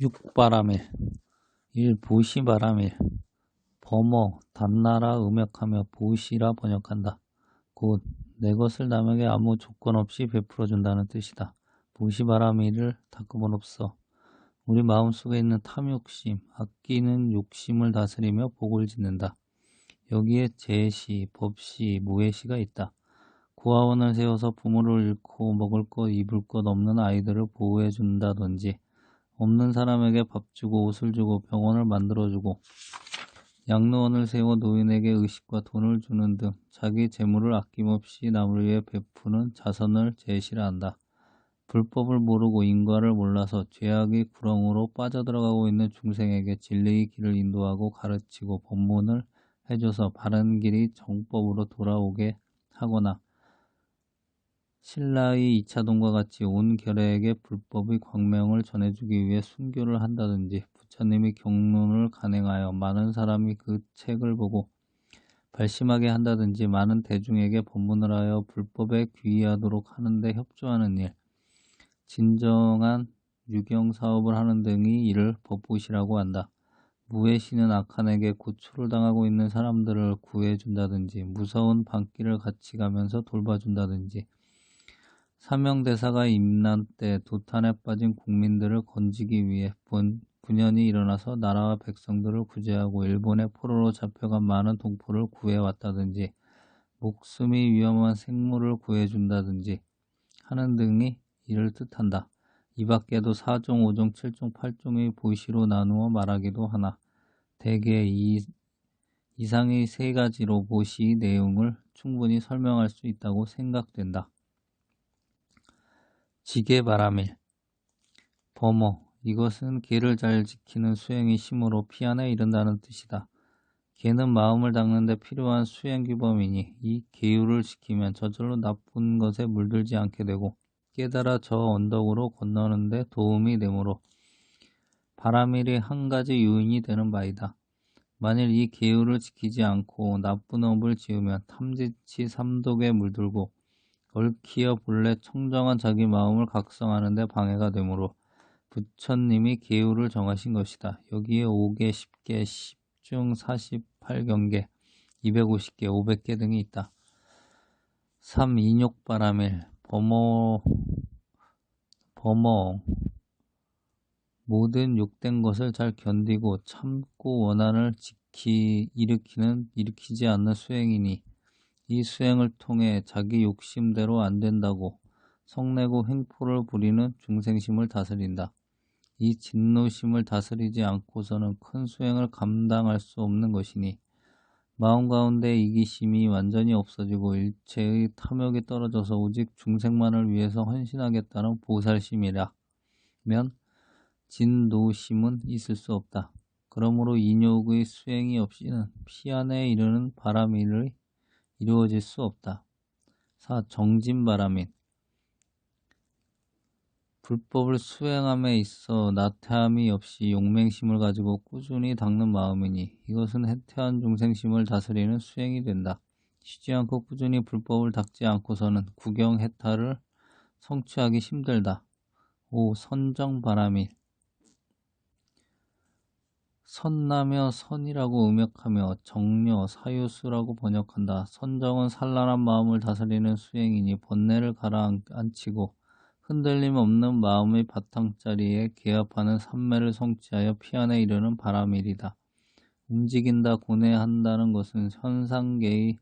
육바람일 일 보시바람일 범어 단나라 음역하며 보시라 번역한다. 곧 내 것을 남에게 아무 조건 없이 베풀어 준다는 뜻이다. 보시바람일을 닦음은 없어. 우리 마음속에 있는 탐욕심, 아끼는 욕심을 다스리며 복을 짓는다. 여기에 제시, 법시, 무해시가 있다. 고아원을 세워서 부모를 잃고 먹을 것, 입을 것 없는 아이들을 보호해 준다든지 없는 사람에게 밥 주고 옷을 주고 병원을 만들어주고 양로원을 세워 노인에게 의식과 돈을 주는 등 자기 재물을 아낌없이 남을 위해 베푸는 자선을 제시라 한다. 불법을 모르고 인과를 몰라서 죄악의 구렁으로 빠져들어가고 있는 중생에게 진리의 길을 인도하고 가르치고 법문을 해줘서 바른 길이 정법으로 돌아오게 하거나 신라의 이차동과 같이 온 결애에게 불법의 광명을 전해주기 위해 순교를 한다든지 부처님이 경론을 간행하여 많은 사람이 그 책을 보고 발심하게 한다든지 많은 대중에게 법문을 하여 불법에 귀의하도록 하는데 협조하는 일, 진정한 유경 사업을 하는 등의 일을 법보시라고 한다. 무해시는 악한에게 고초를 당하고 있는 사람들을 구해준다든지 무서운 방길을 같이 가면서 돌봐준다든지 사명대사가 임난 때 도탄에 빠진 국민들을 건지기 위해 분, 분연이 일어나서 나라와 백성들을 구제하고 일본의 포로로 잡혀간 많은 동포를 구해왔다든지 목숨이 위험한 생물을 구해준다든지 하는 등의 이를 뜻한다. 이 밖에도 4종, 5종, 7종, 8종의 보시로 나누어 말하기도 하나 대개 이 이상의 세 가지로 보시 내용을 충분히 설명할 수 있다고 생각된다. 지게바람일 범어 이것은 개를 잘 지키는 수행의 심으로 피안에 이른다는 뜻이다. 개는 마음을 닦는데 필요한 수행 규범이니 이 계율을 지키면 저절로 나쁜 것에 물들지 않게 되고 깨달아 저 언덕으로 건너는데 도움이 되므로 바람일이 한 가지 요인이 되는 바이다. 만일 이 계율을 지키지 않고 나쁜 업을 지으면 탐지치 삼독에 물들고 얽히어 본래 청정한 자기 마음을 각성하는데 방해가 되므로 부처님이 계율을 정하신 것이다. 여기에 5개, 10개, 10중 48경계, 250개, 500개 등이 있다. 3. 인욕바람일 범어 범어 모든 욕된 것을 잘 견디고 참고 원한을 지키 일으키는 일으키지 않는 수행이니 이 수행을 통해 자기 욕심대로 안 된다고 성내고 횡포를 부리는 중생심을 다스린다. 이 진노심을 다스리지 않고서는 큰 수행을 감당할 수 없는 것이니 마음 가운데 이기심이 완전히 없어지고 일체의 탐욕이 떨어져서 오직 중생만을 위해서 헌신하겠다는 보살심이라 면 진노심은 있을 수 없다. 그러므로 인욕의 수행이 없이는 피안에 이르는 바람일의 이루어질 수 없다. 4. 정진바람인 불법을 수행함에 있어 나태함이 없이 용맹심을 가지고 꾸준히 닦는 마음이니 이것은 해태한 중생심을 다스리는 수행이 된다. 쉬지 않고 꾸준히 불법을 닦지 않고서는 구경 해탈을 성취하기 힘들다. 5. 선정바람인 선나며 선이라고 음역하며 정려, 사유수라고 번역한다. 선정은 산란한 마음을 다스리는 수행이니 번뇌를 가라앉히고 흔들림 없는 마음의 바탕자리에 개합하는 삼매를 성취하여 피안에 이르는 바람일이다. 움직인다, 고뇌한다는 것은 현상계의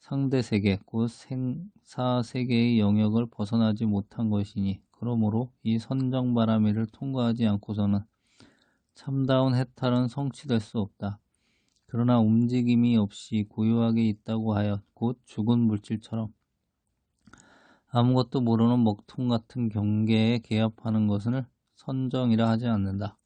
상대 세계, 곧 생사 세계의 영역을 벗어나지 못한 것이니 그러므로 이 선정 바람일을 통과하지 않고서는 참다운 해탈은 성취될 수 없다. 그러나 움직임이 없이 고요하게 있다고 하여 곧 죽은 물질처럼 아무것도 모르는 먹통 같은 경계에 개합하는 것을 선정이라 하지 않는다.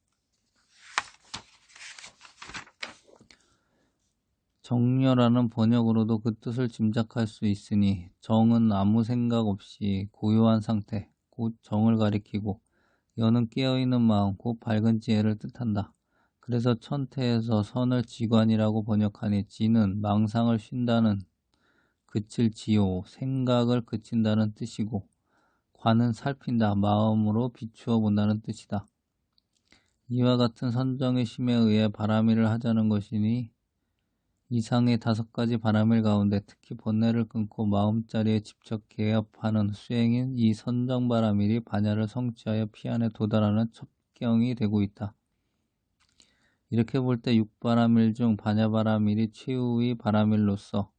정렬하는 번역으로도 그 뜻을 짐작할 수 있으니 정은 아무 생각 없이 고요한 상태, 곧 정을 가리키고 여는 깨어있는 마음, 곧 밝은 지혜를 뜻한다. 그래서 천태에서 선을 지관이라고 번역하니 지는 망상을 쉰다는 그칠 지요, 생각을 그친다는 뜻이고 관은 살핀다, 마음으로 비추어 본다는 뜻이다. 이와 같은 선정의 심에 의해 바람일을 하자는 것이니 이상의 다섯 가지 바람일 가운데 특히 번뇌를 끊고 마음자리에 집착 개업하는 수행인 이 선정 바람일이 반야를 성취하여 피안에 도달하는 첩경이 되고 있다. 이렇게 볼 때 육바람일 중 반야바람일이 최후의 바람일로서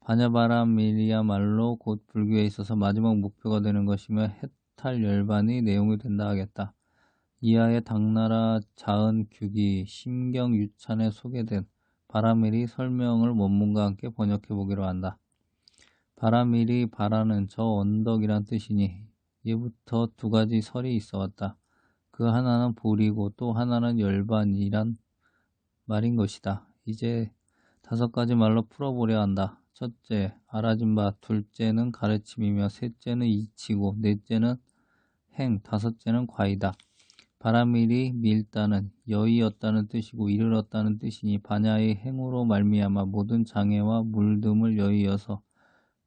반야바람일이야말로 곧 불교에 있어서 마지막 목표가 되는 것이며 해탈 열반의 내용이 된다 하겠다. 이하의 당나라 자은 규기 신경 유찬에 소개된 바라밀이 설명을 원문과 함께 번역해 보기로 한다. 바라밀이 바라는 저 언덕이란 뜻이니 예부터 두 가지 설이 있어 왔다. 그 하나는 볼이고 또 하나는 열반이란 말인 것이다. 이제 다섯 가지 말로 풀어보려 한다. 첫째, 알아진 바, 둘째는 가르침이며, 셋째는 이치고, 넷째는 행, 다섯째는 과이다. 바라밀이 밀다는 여의었다는 뜻이고 이르렀다는 뜻이니 반야의 행으로 말미암아 모든 장애와 물듦을 여의어서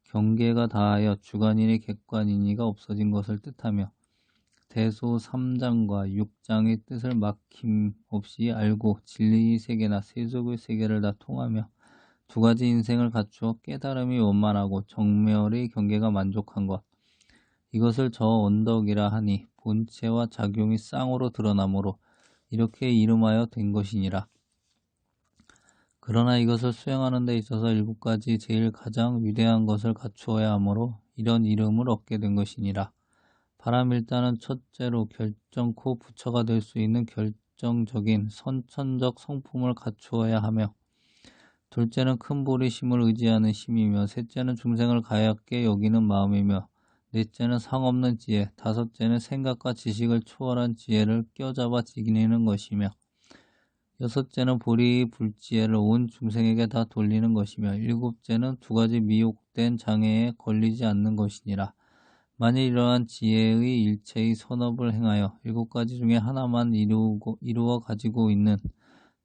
경계가 다하여 주관인의 객관인이가 없어진 것을 뜻하며 대소 3장과 6장의 뜻을 막힘 없이 알고 진리의 세계나 세속의 세계를 다 통하며 두 가지 인생을 갖추어 깨달음이 원만하고 정멸의 경계가 만족한 것. 이것을 저 언덕이라 하니 본체와 작용이 쌍으로 드러나므로 이렇게 이름하여 된 것이니라. 그러나 이것을 수행하는 데 있어서 일곱 가지 제일 가장 위대한 것을 갖추어야 하므로 이런 이름을 얻게 된 것이니라. 바람일단은 첫째로 결정코 부처가 될 수 있는 결정적인 선천적 성품을 갖추어야 하며 둘째는 큰 보리 심을 의지하는 심이며 셋째는 중생을 가얗게 여기는 마음이며 넷째는 상 없는 지혜, 다섯째는 생각과 지식을 초월한 지혜를 껴잡아 지니는 것이며 여섯째는 보리 불지혜를 온 중생에게 다 돌리는 것이며 일곱째는 두 가지 미혹된 장애에 걸리지 않는 것이니라. 만일 이러한 지혜의 일체의 선업을 행하여 일곱 가지 중에 하나만 이루고, 이루어 가지고 있는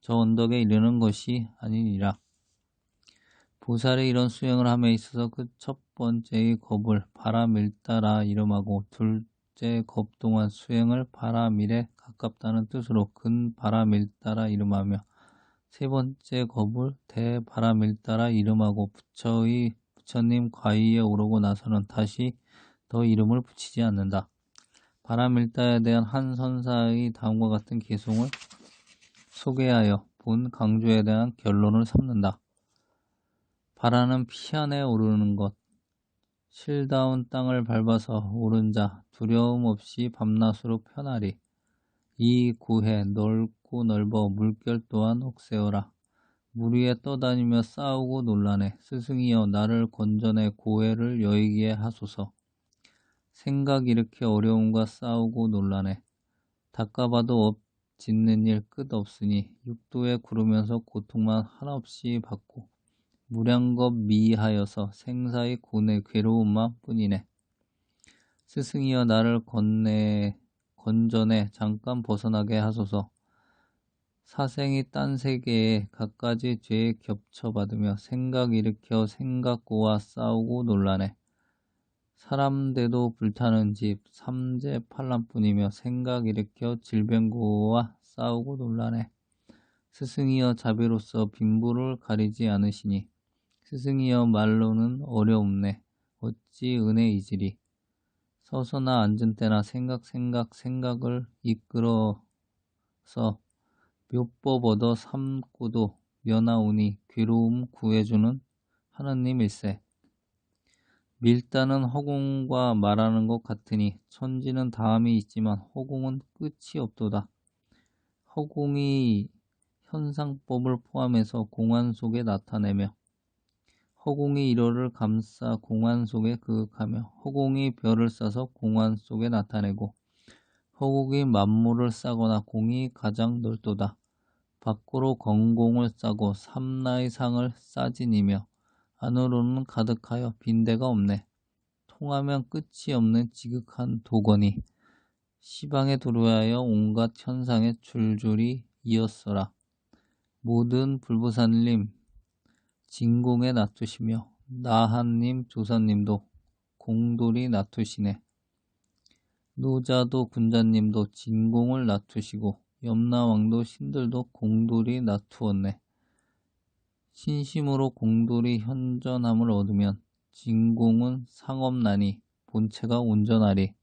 저 언덕에 이르는 것이 아니니라. 보살의 이런 수행을 함에 있어서 그 첫 번째의 겁을 바라밀다라 이름하고 둘째 겁 동안 수행을 바라밀에 가깝다는 뜻으로 근 바라밀다라 이름하며 세 번째 겁을 대바라밀다라 이름하고 부처의 부처님 과위에 오르고 나서는 다시 더 이름을 붙이지 않는다. 바라밀다에 대한 한 선사의 다음과 같은 개송을 소개하여 본 강조에 대한 결론을 삼는다. 바라는 피안에 오르는 것. 실다운 땅을 밟아서 오른 자 두려움 없이 밤낮으로 편하리. 이 구해 넓고 넓어 물결 또한 억세어라. 물 위에 떠다니며 싸우고 논란해 스승이여 나를 건전해 고해를 여의기에 하소서. 생각 일으켜 어려움과 싸우고 논란해 닦아봐도 업 짓는 일 끝 없으니 육도에 구르면서 고통만 한없이 받고 무량겁 미하여서 생사의 고뇌 괴로움만 뿐이네. 스승이여 나를 건네 건전에 잠깐 벗어나게 하소서. 사생이 딴 세계에 갖가지 죄에 겹쳐받으며 생각 일으켜 생각고와 싸우고 논란해. 사람대도 불타는 집 삼재 팔람뿐이며 생각 일으켜 질병고와 싸우고 논란해. 스승이여 자비로서 빈부를 가리지 않으시니 스승이여 말로는 어려움네. 어찌 은혜 이지리. 서서나 앉은 때나 생각 생각 생각을 이끌어서 묘법 얻어 삼고도 면하오니 괴로움 구해주는 하느님일세. 밀다는 허공과 말하는 것 같으니 천지는 다음이 있지만 허공은 끝이 없도다. 허공이 현상법을 포함해서 공안 속에 나타내며 허공이 일호를 감싸 공안 속에 그윽하며 허공이 별을 싸서 공안 속에 나타내고 허공이 만물을 싸거나 공이 가장 넓도다. 밖으로 건공을 싸고 삼나의 상을 싸지니며 안으로는 가득하여 빈대가 없네. 통하면 끝이 없는 지극한 도건이 시방에 들어하여 온갖 현상에 줄줄이 이었어라. 모든 불보살님 진공에 놔두시며 나한님 조사님도 공돌이 놔두시네. 노자도 군자님도 진공을 놔두시고 염라왕도 신들도 공돌이 나투었네. 신심으로 공돌이 현전함을 얻으면 진공은 상업나니 본체가 온전하리.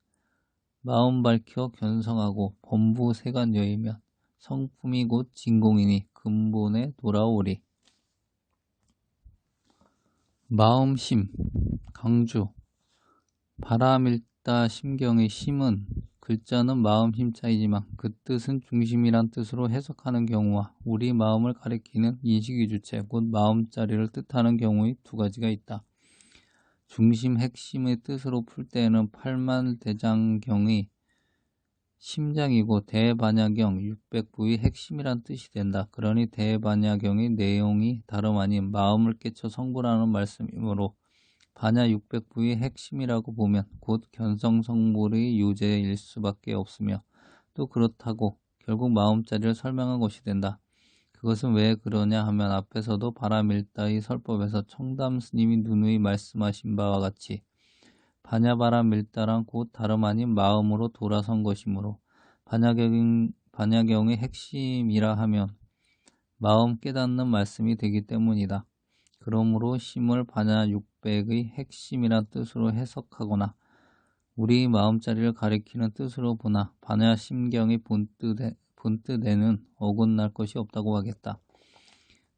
마음 밝혀 견성하고 범부 세간 여이면 성품이 곧 진공이니 근본에 돌아오리. 마음 심 강주 바람일다 심경의 심은 글자는 마음 힘자이지만 그 뜻은 중심이란 뜻으로 해석하는 경우와 우리 마음을 가리키는 인식의 주체 곧 마음자리를 뜻하는 경우의 두 가지가 있다. 중심 핵심의 뜻으로 풀 때에는 팔만대장경의 심장이고 대반야경 600부의 핵심이란 뜻이 된다. 그러니 대반야경의 내용이 다름 아닌 마음을 깨쳐 성불하는 말씀이므로 반야 600부의 핵심이라고 보면 곧 견성성불의 유제일 수밖에 없으며 또 그렇다고 결국 마음자리를 설명한 것이 된다. 그것은 왜 그러냐 하면 앞에서도 바람일다의 설법에서 청담 스님이 누누이 말씀하신 바와 같이 반야바람일다란 곧 다름 아닌 마음으로 돌아선 것이므로 반야경, 반야경의 핵심이라 하면 마음 깨닫는 말씀이 되기 때문이다. 그러므로 심을 반야 600의 핵심이란 뜻으로 해석하거나 우리 마음자리를 가리키는 뜻으로 보나 반야 심경의 본뜻에, 본뜻에는 어긋날 것이 없다고 하겠다.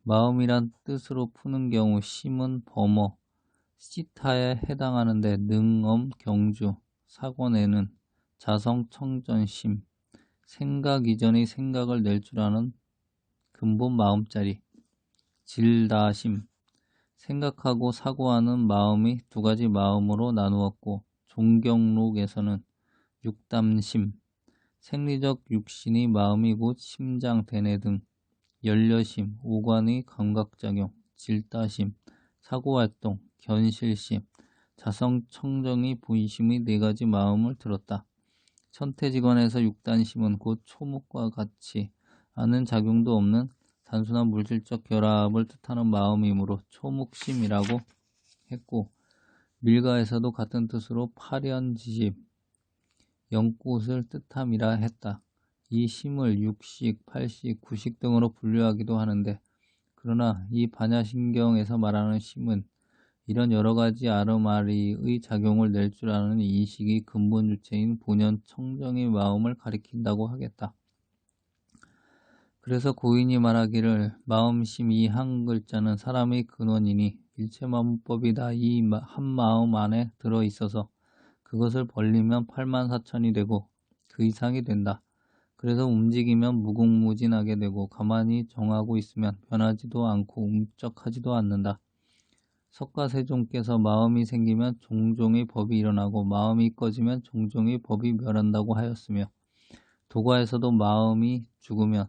마음이란 뜻으로 푸는 경우 심은 범어, 시타에 해당하는데 능엄, 경주, 사권에는 자성, 청전심, 생각 이전의 생각을 낼 줄 아는 근본 마음자리, 질다심, 생각하고 사고하는 마음이 두 가지 마음으로 나누었고 종경록에서는 육담심, 생리적 육신의 마음이 곧 심장, 대뇌 등 열려심, 오관의 감각작용, 질다심, 사고활동, 견실심, 자성청정의 본심의 네 가지 마음을 들었다. 천태직원에서 육단심은 곧 초목과 같이 아는 작용도 없는 단순한 물질적 결합을 뜻하는 마음이므로 초목심이라고 했고 밀가에서도 같은 뜻으로 파련지집, 연꽃을 뜻함이라 했다. 이 심을 육식, 팔식, 구식 등으로 분류하기도 하는데 그러나 이 반야신경에서 말하는 심은 이런 여러 가지 아르마리의 작용을 낼 줄 아는 인식이 근본 주체인 본연 청정의 마음을 가리킨다고 하겠다. 그래서 고인이 말하기를 마음심 이 한 글자는 사람의 근원이니 일체만법이 다 이 한 마음 안에 들어 있어서 그것을 벌리면 8만 4천이 되고 그 이상이 된다. 그래서 움직이면 무궁무진하게 되고 가만히 정하고 있으면 변하지도 않고 움쩍하지도 않는다. 석가세종께서 마음이 생기면 종종의 법이 일어나고 마음이 꺼지면 종종의 법이 멸한다고 하였으며 도가에서도 마음이 죽으면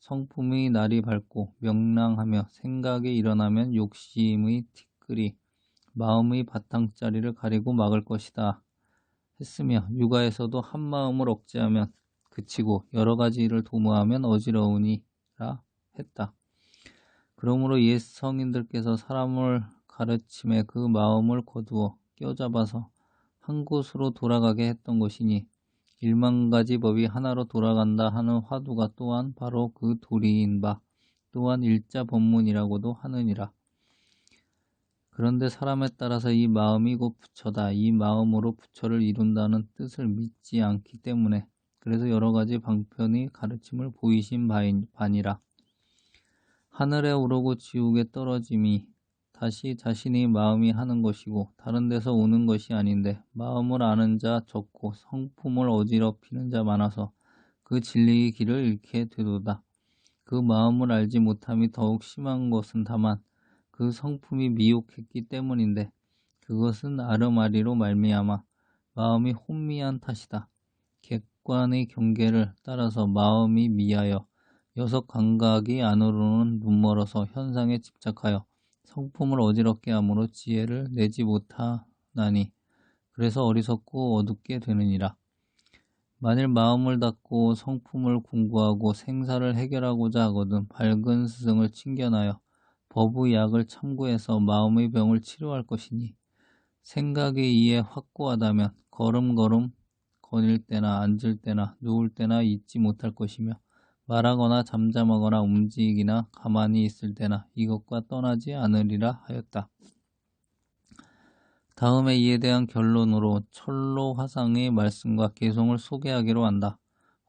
성품의 날이 밝고 명랑하며 생각이 일어나면 욕심의 티끌이 마음의 바탕자리를 가리고 막을 것이다 했으며 육아에서도 한 마음을 억제하면 그치고 여러 가지 일을 도모하면 어지러우니라 했다. 그러므로 옛 성인들께서 사람을 가르침에 그 마음을 거두어 껴잡아서 한 곳으로 돌아가게 했던 것이니 일만 가지 법이 하나로 돌아간다 하는 화두가 또한 바로 그 도리인 바 또한 일자 법문이라고도 하느니라. 그런데 사람에 따라서 이 마음이 곧 부처다. 이 마음으로 부처를 이룬다는 뜻을 믿지 않기 때문에 그래서 여러 가지 방편의 가르침을 보이신 바인, 바니라. 하늘에 오르고 지옥에 떨어짐이 다시 자신의 마음이 하는 것이고 다른 데서 오는 것이 아닌데 마음을 아는 자 적고 성품을 어지럽히는 자 많아서 그 진리의 길을 잃게 되도다. 그 마음을 알지 못함이 더욱 심한 것은 다만 그 성품이 미혹했기 때문인데 그것은 아르마리로 말미암아 마음이 혼미한 탓이다. 객관의 경계를 따라서 마음이 미하여 여섯 감각이 안으로는 눈멀어서 현상에 집착하여 성품을 어지럽게 함으로 지혜를 내지 못하나니 그래서 어리석고 어둡게 되느니라. 만일 마음을 닫고 성품을 공부하고 생사를 해결하고자 하거든 밝은 스승을 친견하여 법의 약을 참고해서 마음의 병을 치료할 것이니 생각에 의해 확고하다면 걸음걸음 거닐 때나 앉을 때나 누울 때나 잊지 못할 것이며 말하거나 잠잠하거나 움직이나 가만히 있을 때나 이것과 떠나지 않으리라 하였다. 다음에 이에 대한 결론으로 철로 화상의 말씀과 개송을 소개하기로 한다.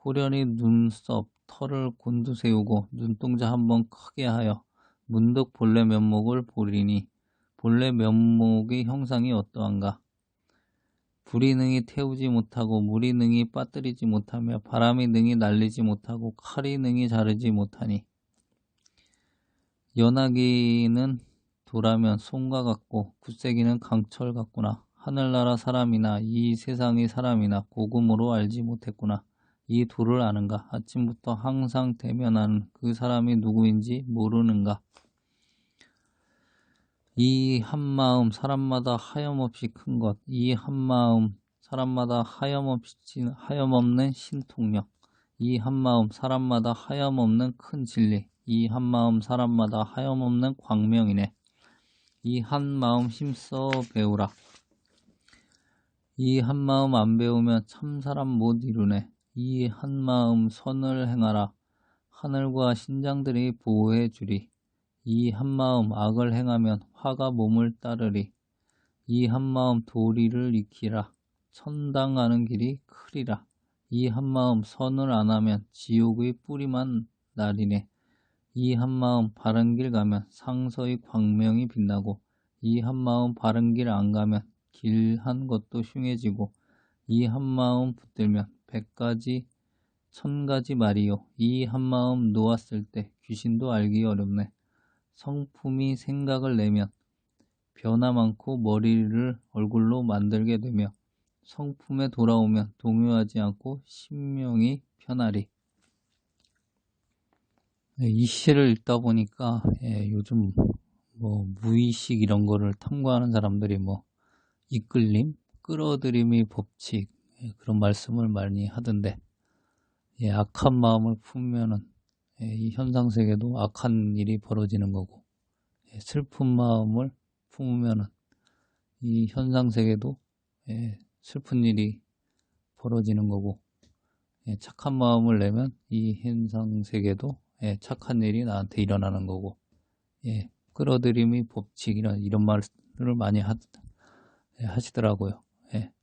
호련히 눈썹, 털을 곤두세우고 눈동자 한 번 크게 하여 문득 본래 면목을 보리니 본래 면목의 형상이 어떠한가? 불이 능히 태우지 못하고 물이 능히 빠뜨리지 못하며 바람이 능히 날리지 못하고 칼이 능히 자르지 못하니 연하기는 도라면 손과 같고 굳세기는 강철 같구나. 하늘나라 사람이나 이 세상의 사람이나 고금으로 알지 못했구나. 이 둘을 아는가? 아침부터 항상 대면하는 그 사람이 누구인지 모르는가? 이 한마음 사람마다 하염없이 큰 것, 이 한마음 사람마다 하염없이 하염없는 신통력, 이 한마음 사람마다 하염없는 큰 진리, 이 한마음 사람마다 하염없는 광명이네. 이 한마음 힘써 배우라. 이 한마음 안 배우면 참 사람 못 이루네. 이 한마음 선을 행하라. 하늘과 신장들이 보호해 주리. 이 한마음 악을 행하면 화가 몸을 따르리. 이 한마음 도리를 익히라. 천당하는 길이 크리라. 이 한마음 선을 안 하면 지옥의 뿌리만 날이네. 이 한마음 바른 길 가면 상서의 광명이 빛나고 이 한마음 바른 길 안 가면 길 한 것도 흉해지고 이 한마음 붙들면 백가지 천가지 말이요 이 한마음 놓았을 때 귀신도 알기 어렵네 성품이 생각을 내면 변화 많고 머리를 얼굴로 만들게 되며 성품에 돌아오면 동요하지 않고 신명이 편하리. 네, 이 시를 읽다 보니까 예, 요즘 뭐 무의식 이런 거를 탐구하는 사람들이 뭐 이끌림, 끌어들임의 법칙 예, 그런 말씀을 많이 하던데 예, 악한 마음을 품으면은 예, 이 현상 세계도 악한 일이 벌어지는 거고 예, 슬픈 마음을 품으면은 이 현상 세계도 예, 슬픈 일이 벌어지는 거고 예, 착한 마음을 내면 이 현상 세계도 예, 착한 일이 나한테 일어나는 거고, 예, 끌어들임이 법칙이나 이런 말을 많이 하, 예, 하시더라고요. 예.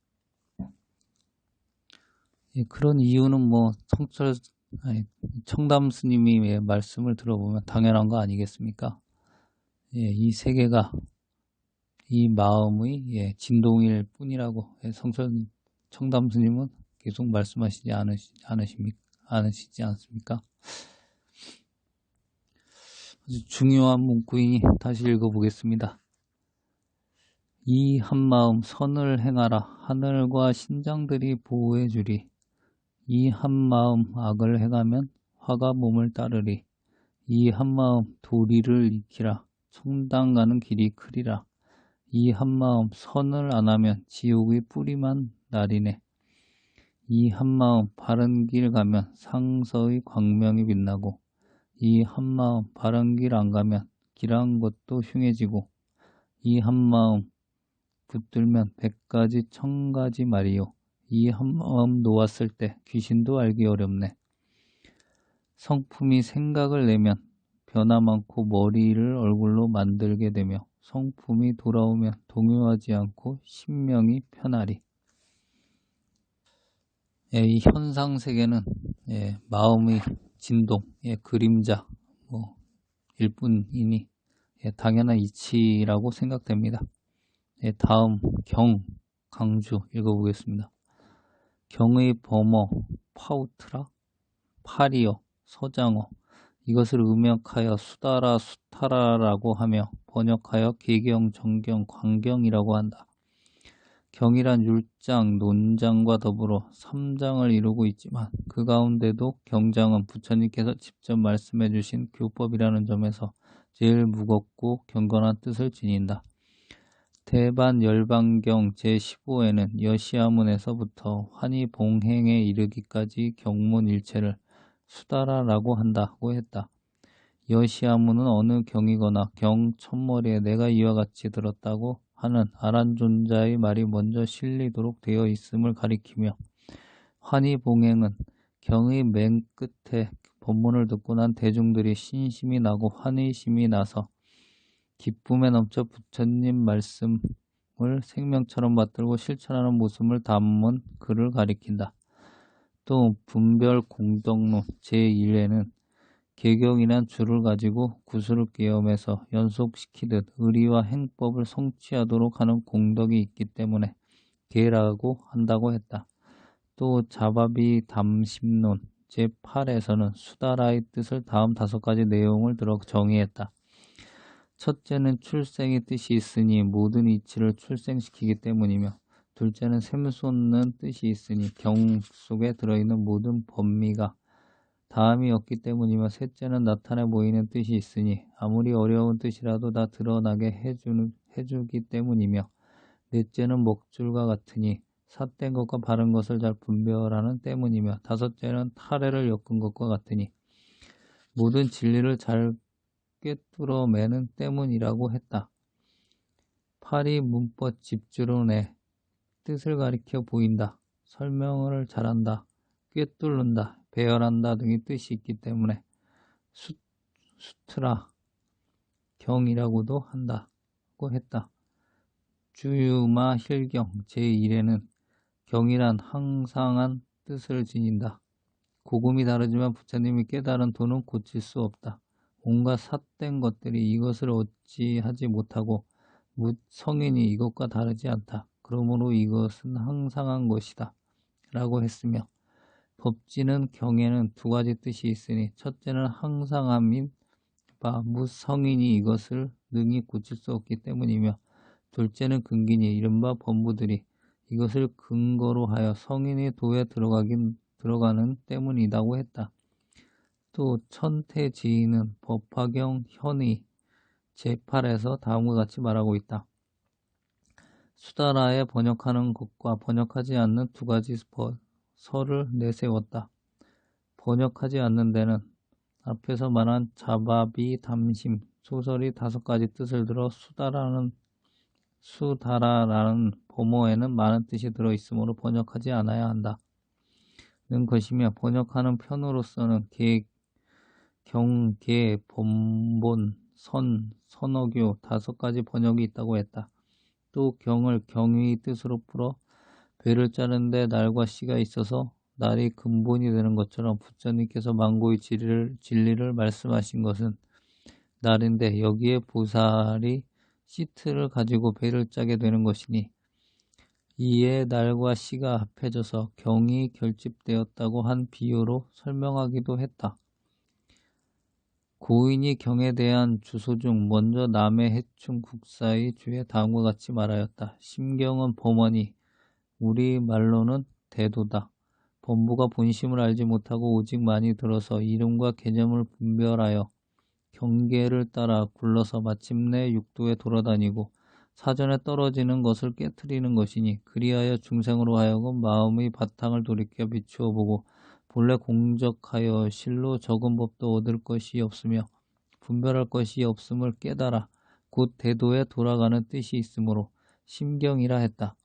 예, 그런 이유는 뭐 청철 청담 스님이 말씀을 들어보면 당연한 거 아니겠습니까? 예, 이 세계가 이 마음의 예, 진동일 뿐이라고 예, 성철 청담 스님은 계속 말씀하시지 않으시, 않으십니까? 않으시지 않습니까? 아주 중요한 문구이니 다시 읽어보겠습니다. 이 한마음 선을 행하라 하늘과 신장들이 보호해 주리 이 한마음 악을 행하면 화가 몸을 따르리. 이 한마음 도리를 익히라. 청당 가는 길이 크리라. 이 한마음 선을 안 하면 지옥의 뿌리만 나리네. 이 한마음 바른 길 가면 상서의 광명이 빛나고 이 한마음 바른 길 안 가면 길한 것도 흉해지고 이 한마음 붙들면 백가지 천가지 말이요 이 한마음 놓았을 때 귀신도 알기 어렵네 성품이 생각을 내면 변화 많고 머리를 얼굴로 만들게 되며 성품이 돌아오면 동요하지 않고 신명이 편하리 예, 이 현상 세계는 예, 마음의 진동, 예, 그림자, 뭐, 일뿐이니, 예, 당연한 이치라고 생각됩니다. 예, 다음, 경, 강주 읽어보겠습니다. 경의 범어, 파우트라, 파리어, 서장어, 이것을 음역하여 수다라, 수타라라고 하며 번역하여 개경, 정경, 광경이라고 한다. 경이란 율장, 논장과 더불어 삼장을 이루고 있지만 그 가운데도 경장은 부처님께서 직접 말씀해 주신 교법이라는 점에서 제일 무겁고 경건한 뜻을 지닌다. 대반 열반경 제15에는 여시아문에서부터 환희 봉행에 이르기까지 경문 일체를 수다라라고 한다고 했다. 여시아문은 어느 경이거나 경 첫머리에 내가 이와 같이 들었다고 하는 아란존자의 말이 먼저 실리도록 되어 있음을 가리키며 환희봉행은 경의 맨 끝에 법문을 듣고 난 대중들이 신심이 나고 환희심이 나서 기쁨에 넘쳐 부처님 말씀을 생명처럼 받들고 실천하는 모습을 담은 글을 가리킨다. 또 분별 공덕론 제1회는 개경이란 줄을 가지고 구슬을 끼엄해서 연속시키듯 의리와 행법을 성취하도록 하는 공덕이 있기 때문에 개라고 한다고 했다. 또 자바비 담심론 제8에서는 수다라의 뜻을 다음 다섯 가지 내용을 들어 정의했다. 첫째는 출생의 뜻이 있으니 모든 이치를 출생시키기 때문이며 둘째는 샘솟는 뜻이 있으니 경 속에 들어있는 모든 법미가 다음이 없기 때문이며 셋째는 나타내 보이는 뜻이 있으니 아무리 어려운 뜻이라도 다 드러나게 해주는, 해주기 때문이며 넷째는 먹줄과 같으니 삿된 것과 바른 것을 잘 분별하는 때문이며 다섯째는 탈해를 엮은 것과 같으니 모든 진리를 잘 꿰뚫어매는 때문이라고 했다. 팔이 문법 집주론의 뜻을 가리켜 보인다. 설명을 잘한다. 꿰뚫는다. 배열한다 등의 뜻이 있기 때문에 수, 수트라 경이라고도 한다고 했다. 주유마 힐경 제1에는 경이란 항상한 뜻을 지닌다. 고금이 다르지만 부처님이 깨달은 도는 고칠 수 없다. 온갖 삿된 것들이 이것을 어찌하지 못하고 성인이 이것과 다르지 않다. 그러므로 이것은 항상한 것이다. 라고 했으며 법지는 경에는 두 가지 뜻이 있으니 첫째는 항상함인 바 무성인이 이것을 능히 고칠 수 없기 때문이며 둘째는 근기니 이른바 범부들이 이것을 근거로 하여 성인의 도에 들어가긴 들어가는 때문이라고 했다. 또 천태지인은 법화경 현의 제8에서 다음과 같이 말하고 있다. 수다라에 번역하는 것과 번역하지 않는 두 가지 설을 내세웠다. 번역하지 않는 데는 앞에서 말한 자바비 담심 소설이 다섯 가지 뜻을 들어 수다라는 수다라라는 범어에는 많은 뜻이 들어 있으므로 번역하지 않아야 한다. 는 것이며 번역하는 편으로서는 계, 경, 계, 본본, 선, 선어교 다섯 가지 번역이 있다고 했다. 또 경을 경의 뜻으로 풀어 배를 자르는데 날과 씨가 있어서 날이 근본이 되는 것처럼 부처님께서 망고의 진리를, 진리를 말씀하신 것은 날인데 여기에 보살이 시트를 가지고 배를 짜게 되는 것이니 이에 날과 씨가 합해져서 경이 결집되었다고 한 비유로 설명하기도 했다. 고인이 경에 대한 주소 중 먼저 남해 해충 국사의 주에 다음과 같이 말하였다. 심경은 범원이 우리 말로는 대도다. 범부가 본심을 알지 못하고 오직 많이 들어서 이름과 개념을 분별하여 경계를 따라 굴러서 마침내 육도에 돌아다니고 사전에 떨어지는 것을 깨뜨리는 것이니 그리하여 중생으로 하여금 마음의 바탕을 돌이켜 비추어 보고 본래 공적하여 실로 적은 법도 얻을 것이 없으며 분별할 것이 없음을 깨달아 곧 대도에 돌아가는 뜻이 있으므로 심경이라 했다.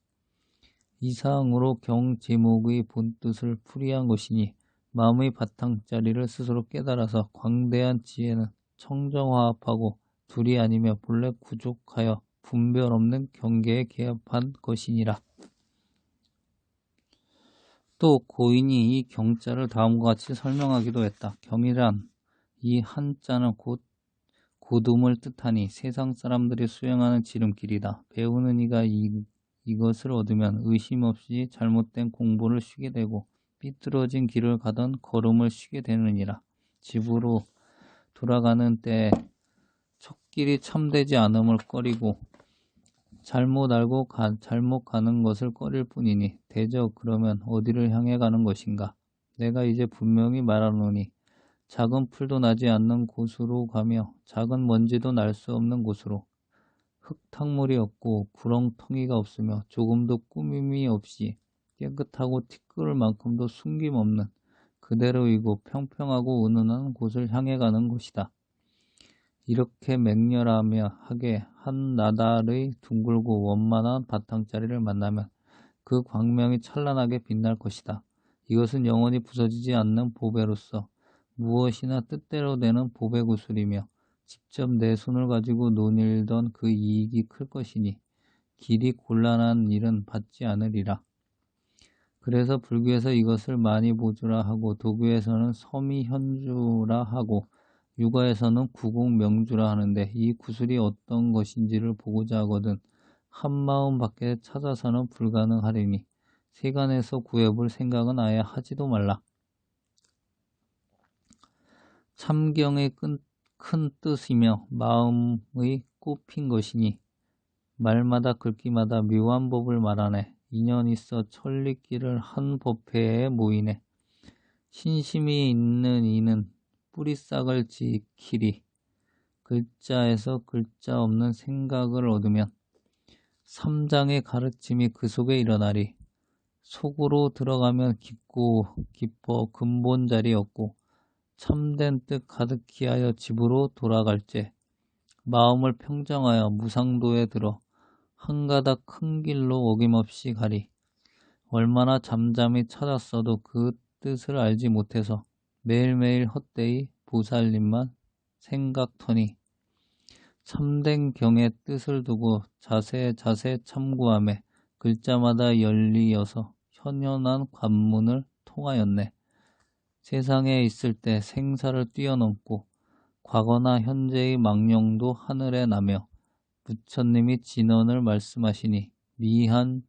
이상으로 경 제목의 본뜻을 풀이한 것이니 마음의 바탕자리를 스스로 깨달아서 광대한 지혜는 청정화합하고 둘이 아니며 본래 구족하여 분별 없는 경계에 개합한 것이니라. 또 고인이 이 경자를 다음과 같이 설명하기도 했다. 경이란 이 한자는 곧 고둠을 뜻하니 세상 사람들이 수행하는 지름길이다. 배우는 이가 이, 이것을 얻으면 의심 없이 잘못된 공부를 쉬게 되고 삐뚤어진 길을 가던 걸음을 쉬게 되느니라. 집으로 돌아가는 때 첫 길이 참되지 않음을 꺼리고 잘못 알고 가, 잘못 가는 것을 꺼릴 뿐이니 대저 그러면 어디를 향해 가는 것인가? 내가 이제 분명히 말하노니 작은 풀도 나지 않는 곳으로 가며 작은 먼지도 날 수 없는 곳으로 흙탕물이 없고 구렁텅이가 없으며 조금도 꾸밈이 없이 깨끗하고 티끌을 만큼도 숨김없는 그대로이고 평평하고 은은한 곳을 향해 가는 곳이다. 이렇게 맹렬하며 하게 한 나달의 둥글고 원만한 바탕자리를 만나면 그 광명이 찬란하게 빛날 것이다. 이것은 영원히 부서지지 않는 보배로서 무엇이나 뜻대로 되는 보배 구슬이며 직접 내 손을 가지고 논일던 그 이익이 클 것이니 길이 곤란한 일은 받지 않으리라. 그래서 불교에서 이것을 많이 보주라 하고 도교에서는 서미현주라 하고 육아에서는 구공명주라 하는데 이 구슬이 어떤 것인지를 보고자 하거든 한마음 밖에 찾아서는 불가능하리니 세간에서 구해볼 생각은 아예 하지도 말라. 참경의 큰, 큰 뜻이며 마음의 꽃핀 것이니 말마다 글귀마다 묘한 법을 말하네. 인연 있어 천리길을 한 법회에 모이네. 신심이 있는 이는 뿌리싹을 지키리. 글자에서 글자 없는 생각을 얻으면 삼장의 가르침이 그 속에 일어나리. 속으로 들어가면 깊고 깊어 근본 자리 없고 참된 뜻 가득히 하여 집으로 돌아갈제 마음을 평정하여 무상도에 들어 한 가닥 큰 길로 어김없이 가리. 얼마나 잠잠히 찾았어도 그 뜻을 알지 못해서 매일매일 헛되이 보살님만 생각터니 참된 경의 뜻을 두고 자세 자세 참고함에 글자마다 열리어서 현현한 관문을 통하였네. 세상에 있을 때 생사를 뛰어넘고 과거나 현재의 망령도 하늘에 나며 부처님이 진언을 말씀하시니 미한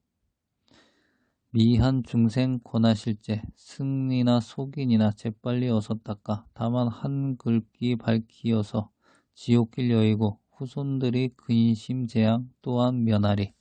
미한 중생 권하실제 승리나 속인이나 재빨리 어서 닦아 다만 한 글귀 밝히어서 지옥길 여의고 후손들이 근심 재앙 또한 면하리.